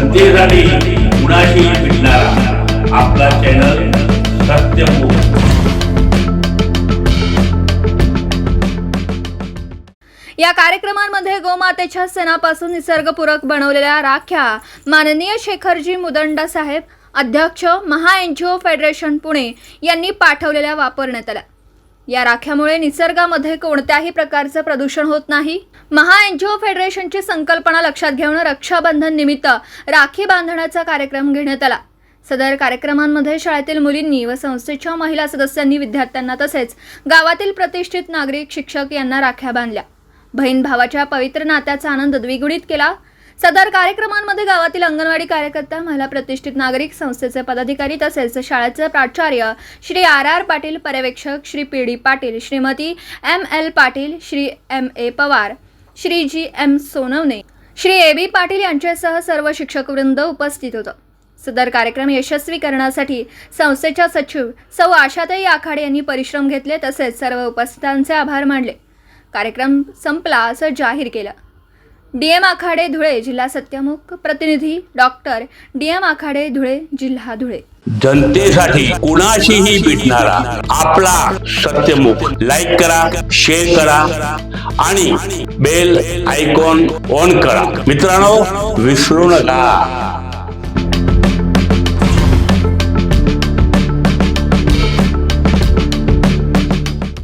जनतेसाठी कुणाशी भेटणारा. आपला चॅनल सत्यमुख या कार्यक्रमांमध्ये गोमातेच्या सणापासून निसर्गपूरक बनवलेल्या राख्या माननीय शेखरजी मुदंडा साहेब अध्यक्ष Maha N G O federation Pune यांनी पाठवलेल्या वापरण्यात आल्या. या राख्यामुळे निसर्गामध्ये कोणत्याही प्रकारचं प्रदूषण होत नाही. महा एनजीओ फेडरेशनची संकल्पना लक्षात घेऊन रक्षाबंधन निमित्त राखी बांधण्याचा कार्यक्रम घेण्यात आला. सदर कार्यक्रमांमध्ये शाळेतील मुलींनी व संस्थेच्या महिला सदस्यांनी विद्यार्थ्यांना तसेच गावातील प्रतिष्ठित नागरिक शिक्षक यांना राख्या बांधल्या. बहीण भावाच्या पवित्र नात्याचा आनंद द्विगुणित केला. सदर कार्यक्रमांमध्ये गावातील अंगणवाडी कार्यकर्ता महिला प्रतिष्ठित नागरिक संस्थेचे पदाधिकारी तसेच शाळेचे प्राचार्य श्री आर आर पाटील पर्यवेक्षक Shri P D Patil Shrimati M L Patil Shri M A Pawar Shri G M Sonawane Shri A B Patil यांच्यासह सर्व शिक्षकवृंद उपस्थित होतं. सदर कार्यक्रम यशस्वी करण्यासाठी संस्थेच्या सचिव सौ आशाताई आखाडे यांनी परिश्रम घेतले तसेच सर्व उपस्थितांचे आभार मानले. कार्यक्रम संपला असं जाहीर केलं. डीएम आखाडे धुळे जिल्हा सत्यमुख प्रतिनिधी डॉक्टर डीएम आखाडे धुळे जिल्हा धुळे. जनतेसाठी कुणाशीही भेटणारा आपला सत्यमुख. लाईक करा शेअर करा आणि बेल आयकॉन ऑन करा. मित्रांनो विसरू नका.